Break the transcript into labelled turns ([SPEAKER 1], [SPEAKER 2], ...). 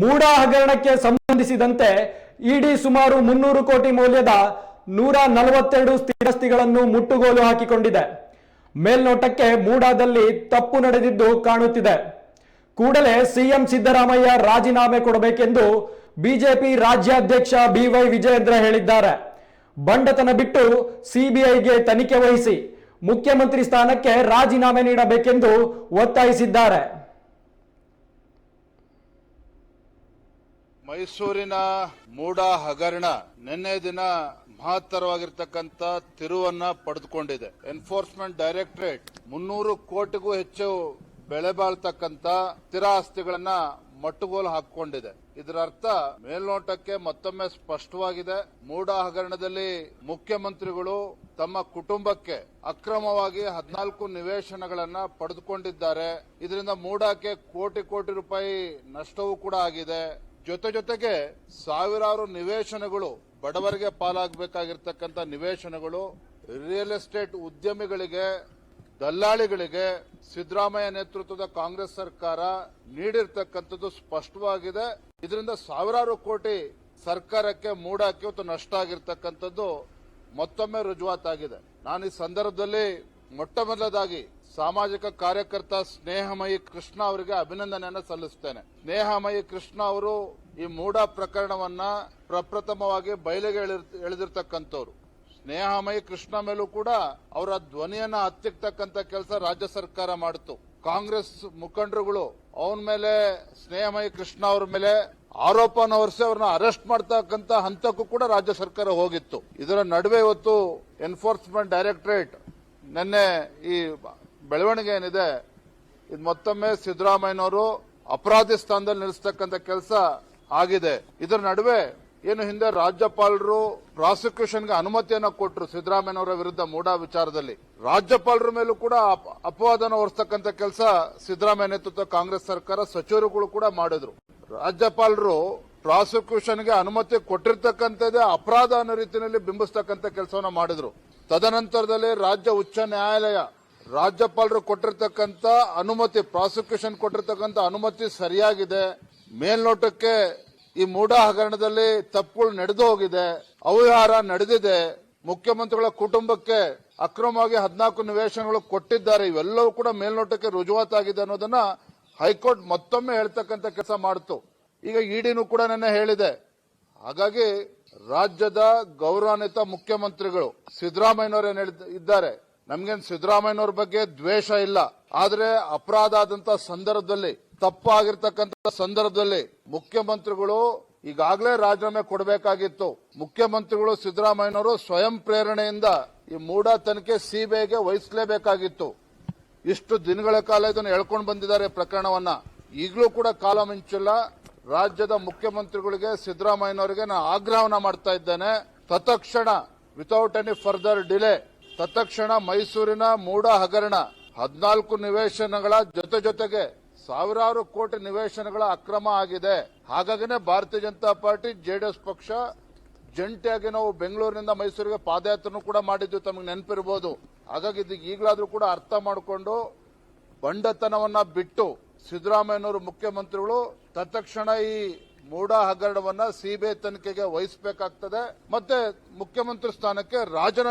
[SPEAKER 1] ಮೂಡ ಹಗರಣಕ್ಕೆ ಸಂಬಂಧಿಸಿದಂತೆ ಇಡಿ ಸುಮಾರು ಮುನ್ನೂರು ಕೋಟಿ ಮೌಲ್ಯದ ನೂರ ನಲವತ್ತೆರಡು ಸ್ಥಿರಾಸ್ತಿಗಳನ್ನು ಮುಟ್ಟುಗೋಲು ಹಾಕಿಕೊಂಡಿದೆ. ಮೇಲ್ನೋಟಕ್ಕೆ ಮೂಡಾದಲ್ಲಿ ತಪ್ಪು ನಡೆದಿದ್ದು ಕಾಣುತ್ತಿದೆ. ಕೂಡಲೇ ಸಿಎಂ ಸಿದ್ದರಾಮಯ್ಯ ರಾಜೀನಾಮೆ ಕೊಡಬೇಕೆಂದು ಬಿಜೆಪಿ ರಾಜ್ಯಾಧ್ಯಕ್ಷ ಬಿವೈ ವಿಜಯೇಂದ್ರ ಹೇಳಿದ್ದಾರೆ. ಬಂಡತನ ಬಿಟ್ಟು ಸಿಬಿಐಗೆ ತನಿಖೆ ವಹಿಸಿ ಮುಖ್ಯಮಂತ್ರಿ ಸ್ಥಾನಕ್ಕೆ ರಾಜೀನಾಮೆ ನೀಡಬೇಕೆಂದು ಒತ್ತಾಯಿಸಿದ್ದಾರೆ.
[SPEAKER 2] ಮೈಸೂರಿನ ಮೂಡ ಹಗರಣ ನಿನ್ನೆ ದಿನ ಮಹತ್ತರವಾಗಿರ್ತಕ್ಕಂಥ ತಿರುವನ್ನ ಪಡೆದುಕೊಂಡಿದೆ. ಎನ್ಫೋರ್ಸ್ಮೆಂಟ್ ಡೈರೆಕ್ಟರೇಟ್ ಮುನ್ನೂರು ಕೋಟಿಗೂ ಹೆಚ್ಚು ಬೆಲೆ ಬಾಳ್ತಕ್ಕಂಥ ಸ್ಥಿರ ಆಸ್ತಿಗಳನ್ನ ಮಟ್ಟುಗೋಲು ಹಾಕಿಕೊಂಡಿದೆ. ಇದರ ಅರ್ಥ ಮೇಲ್ನೋಟಕ್ಕೆ ಮತ್ತೊಮ್ಮೆ ಸ್ಪಷ್ಟವಾಗಿದೆ. ಮೂಡ ಹಗರಣದಲ್ಲಿ ಮುಖ್ಯಮಂತ್ರಿಗಳು ತಮ್ಮ ಕುಟುಂಬಕ್ಕೆ ಅಕ್ರಮವಾಗಿ ಹದಿನಾಲ್ಕು ನಿವೇಶನಗಳನ್ನ ಪಡೆದುಕೊಂಡಿದ್ದಾರೆ. ಇದರಿಂದ ಮೂಡಕ್ಕೆ ಕೋಟಿ ಕೋಟಿ ರೂಪಾಯಿ ನಷ್ಟವೂ ಕೂಡ ಆಗಿದೆ. ಜೊತೆ ಜೊತೆಗೆ ಸಾವಿರಾರು ನಿವೇಶನಗಳು ಬಡವರಿಗೆ ಪಾಲಾಗಬೇಕಾಗಿರ್ತಕ್ಕಂಥ ನಿವೇಶನಗಳು ರಿಯಲ್ ಎಸ್ಟೇಟ್ ಉದ್ಯಮಿಗಳಿಗೆ, ದಲ್ಲಾಳಿಗಳಿಗೆ ಸಿದ್ದರಾಮಯ್ಯ ನೇತೃತ್ವದ ಕಾಂಗ್ರೆಸ್ ಸರ್ಕಾರ ನೀಡಿರ್ತಕ್ಕಂಥದ್ದು ಸ್ಪಷ್ಟವಾಗಿದೆ. ಇದರಿಂದ ಸಾವಿರಾರು ಕೋಟಿ ಸರ್ಕಾರಕ್ಕೆ ಮೂಡಕ್ಕೆ ಇವತ್ತು ನಷ್ಟ ಆಗಿರ್ತಕ್ಕಂಥದ್ದು ಮತ್ತೊಮ್ಮೆ ರುಜುವಾತಾಗಿದೆ. ನಾನು ಈ ಸಂದರ್ಭದಲ್ಲಿ ಮೊಟ್ಟ ಮೊದಲದಾಗಿ ಸಾಮಾಜಿಕ ಕಾರ್ಯಕರ್ತ ಸ್ನೇಹಮಯಿ ಕೃಷ್ಣ ಅವರಿಗೆ ಅಭಿನಂದನೆಯನ್ನು ಸಲ್ಲಿಸುತ್ತೇನೆ ಸ್ನೇಹಮಯಿ ಕೃಷ್ಣ ಅವರು ಈ ಮೂಡ ಪ್ರಕರಣವನ್ನ ಪ್ರಪ್ರಥಮವಾಗಿ ಬಯಲಿಗೆ ಎಳೆದಿರ್- ಎಳೆದಿರ್ತಕ್ಕಂಥವ್ರು. ಸ್ನೇಹಮಯಿ ಕೃಷ್ಣ ಮೇಲೂ ಕೂಡ ಅವರ ಧ್ವನಿಯನ್ನ ಹತ್ತಿಕ್ತಕ್ಕಂಥ ಕೆಲಸ ರಾಜ್ಯ ಸರ್ಕಾರ ಮಾಡಿತು. ಕಾಂಗ್ರೆಸ್ ಮುಖಂಡರುಗಳು ಅವನ ಮೇಲೆ, ಸ್ನೇಹಮಯಿ ಕೃಷ್ಣ ಅವ್ರ ಮೇಲೆ ಆರೋಪನ ಹೊರಿಸಿ ಅವ್ರನ್ನ ಅರೆಸ್ಟ್ ಮಾಡ್ತಕ್ಕಂಥ ಹಂತಕ್ಕೂ ಕೂಡ ರಾಜ್ಯ ಸರ್ಕಾರ ಹೋಗಿತ್ತು. ಇದರ ನಡುವೆ ಇವತ್ತು ಎನ್ಫೋರ್ಸ್ಮೆಂಟ್ ಡೈರೆಕ್ಟರೇಟ್ ನಿನ್ನೆ ಈ ಬೆಳವಣಿಗೆ ಏನಿದೆ, ಇದು ಮತ್ತೊಮ್ಮೆ ಸಿದ್ದರಾಮಯ್ಯನವರು ಅಪರಾಧಿ ಸ್ಥಾನದಲ್ಲಿ ನಿಲ್ಲಿಸ್ತಕ್ಕಂಥ ಕೆಲಸ ಆಗಿದೆ. ಇದರ ನಡುವೆ ಏನು ಹಿಂದೆ ರಾಜ್ಯಪಾಲರು ಪ್ರಾಸಿಕ್ಯೂಷನ್ಗೆ ಅನುಮತಿಯನ್ನು ಕೊಟ್ಟರು ಸಿದ್ದರಾಮಯ್ಯನವರ ವಿರುದ್ಧ ಮೂಡಾ ವಿಚಾರದಲ್ಲಿ. ರಾಜ್ಯಪಾಲರ ಮೇಲೂ ಕೂಡ ಅಪ- ಅಪವಾದನ ಹೊರಿಸ್ತಕ್ಕಂಥ ಕೆಲಸ ಸಿದ್ದರಾಮಯ್ಯ ನೇತೃತ್ವ ಕಾಂಗ್ರೆಸ್ ಸರ್ಕಾರ ಸಚಿವರುಗಳು ಕೂಡ ಮಾಡಿದ್ರು. ರಾಜ್ಯಪಾಲರು ಪ್ರಾಸಿಕ್ಯೂಷನ್ಗೆ ಅನುಮತಿ ಕೊಟ್ಟಿರ್ತಕ್ಕಂಥದ್ದೇ ಅಪರಾಧ ಅನ್ನೋ ರೀತಿಯಲ್ಲಿ ಬಿಂಬಿಸ್ತಕ್ಕಂಥ ಕೆಲಸವನ್ನು ಮಾಡಿದ್ರು. ತದನಂತರದಲ್ಲಿ ರಾಜ್ಯ ಉಚ್ಚ ನ್ಯಾಯಾಲಯ ರಾಜ್ಯಪಾಲರು ಕೊಟ್ಟಿರ್ತಕ್ಕಂಥ ಅನುಮತಿ, ಪ್ರಾಸಿಕ್ಯೂಷನ್ ಕೊಟ್ಟಿರ್ತಕ್ಕಂಥ ಅನುಮತಿ ಸರಿಯಾಗಿದೆ. ಮೇಲ್ನೋಟಕ್ಕೆ ಈ ಮೂಡಾ ಹಗರಣದಲ್ಲಿ ತಪ್ಪುಗಳು ನಡೆದು ಹೋಗಿದೆ, ಅವ್ಯವಹಾರ ನಡೆದಿದೆ. ಮುಖ್ಯಮಂತ್ರಿಗಳ ಕುಟುಂಬಕ್ಕೆ ಅಕ್ರಮವಾಗಿ ಹದಿನಾಲ್ಕು ನಿವೇಶನಗಳು ಕೊಟ್ಟಿದ್ದಾರೆ. ಇವೆಲ್ಲವೂ ಕೂಡ ಮೇಲ್ನೋಟಕ್ಕೆ ರುಜುವಾತಾಗಿದೆ ಅನ್ನೋದನ್ನ ಹೈಕೋರ್ಟ್ ಮತ್ತೊಮ್ಮೆ ಹೇಳ್ತಕ್ಕಂಥ ಕೆಲಸ ಮಾಡಿತು. ಈಗ ಇಡಿನೂ ಕೂಡ ನೆನ್ನೆ ಹೇಳಿದೆ. ಹಾಗಾಗಿ ರಾಜ್ಯದ ಗೌರವಾನ್ವಿತ ಮುಖ್ಯಮಂತ್ರಿಗಳು ಸಿದ್ದರಾಮಯ್ಯನವರು ಏನ್ ಇದ್ದಾರೆ. ನಮ್ಗೇನ್ ಸಿದ್ದರಾಮಯ್ಯನವ್ರ ಬಗ್ಗೆ ದ್ವೇಷ ಇಲ್ಲ. ಆದ್ರೆ ಅಪರಾಧ ಆದಂತ ಸಂದರ್ಭದಲ್ಲಿ, ತಪ್ಪಾಗಿರ್ತಕ್ಕಂಥ ಸಂದರ್ಭದಲ್ಲಿ ಮುಖ್ಯಮಂತ್ರಿಗಳು ಈಗಾಗಲೇ ರಾಜೀನಾಮೆ ಕೊಡಬೇಕಾಗಿತ್ತು. ಮುಖ್ಯಮಂತ್ರಿಗಳು ಸಿದ್ದರಾಮಯ್ಯನವರು ಸ್ವಯಂ ಪ್ರೇರಣೆಯಿಂದ ಈ ಮೂಡ ತನಿಖೆ ಸಿಬಿಐಗೆ ವಹಿಸಲೇಬೇಕಾಗಿತ್ತು. ಇಷ್ಟು ದಿನಗಳ ಕಾಲ ಇದನ್ನು ಎಳ್ಕೊಂಡು ಬಂದಿದ್ದಾರೆ ಪ್ರಕರಣವನ್ನ. ಈಗಲೂ ಕೂಡ ಕಾಲ ಮಿಂಚಿಲ್ಲ. ರಾಜ್ಯದ ಮುಖ್ಯಮಂತ್ರಿಗಳಿಗೆ ಸಿದ್ದರಾಮಯ್ಯನವರಿಗೆ ನಾನು ಆಗ್ರಹವನ್ನ ಮಾಡ್ತಾ ಇದ್ದೇನೆ. ತತ್ಕ್ಷಣ ವಿತೌಟ್ ಎನಿ ಫರ್ದರ್ ಡಿಲೇ ತತ್ಕ್ಷಣ ಮೈಸೂರಿನ ಮೂಡ ಹಗರಣ ಹದಿನಾಲ್ಕು ನಿವೇಶನಗಳ ಜೊತೆ ಜೊತೆಗೆ ಸಾವಿರಾರು ಕೋಟಿ ನಿವೇಶನಗಳ ಅಕ್ರಮ ಆಗಿದೆ. ಹಾಗಾಗಿನೇ ಭಾರತೀಯ ಜನತಾ ಪಾರ್ಟಿ, ಜೆಡಿಎಸ್ ಪಕ್ಷ ಜಂಟಿಯಾಗಿ ನಾವು ಬೆಂಗಳೂರಿನಿಂದ ಮೈಸೂರಿಗೆ ಪಾದಯಾತ್ರೆನೂ ಕೂಡ ಮಾಡಿದ್ವಿ ತಮಗೆ ನೆನಪಿರ್ಬೋದು. ಹಾಗಾಗಿ ಇದಕ್ಕೆ ಈಗಲಾದರೂ ಕೂಡ ಅರ್ಥ ಮಾಡಿಕೊಂಡು ಬಂಡತನವನ್ನ ಬಿಟ್ಟು ಸಿದ್ದರಾಮಯ್ಯನವರು ಮುಖ್ಯಮಂತ್ರಿಗಳು ತತ್ಕ್ಷಣ ಈ ಮೂಡ ಹಗರಣವನ್ನ ಸಿಬಿಐ ತನಿಖೆಗೆ ವಹಿಸಬೇಕಾಗ್ತದೆ. ಮತ್ತೆ ಮುಖ್ಯಮಂತ್ರಿ ಸ್ಥಾನಕ್ಕೆ ರಾಜೀನಾಮೆ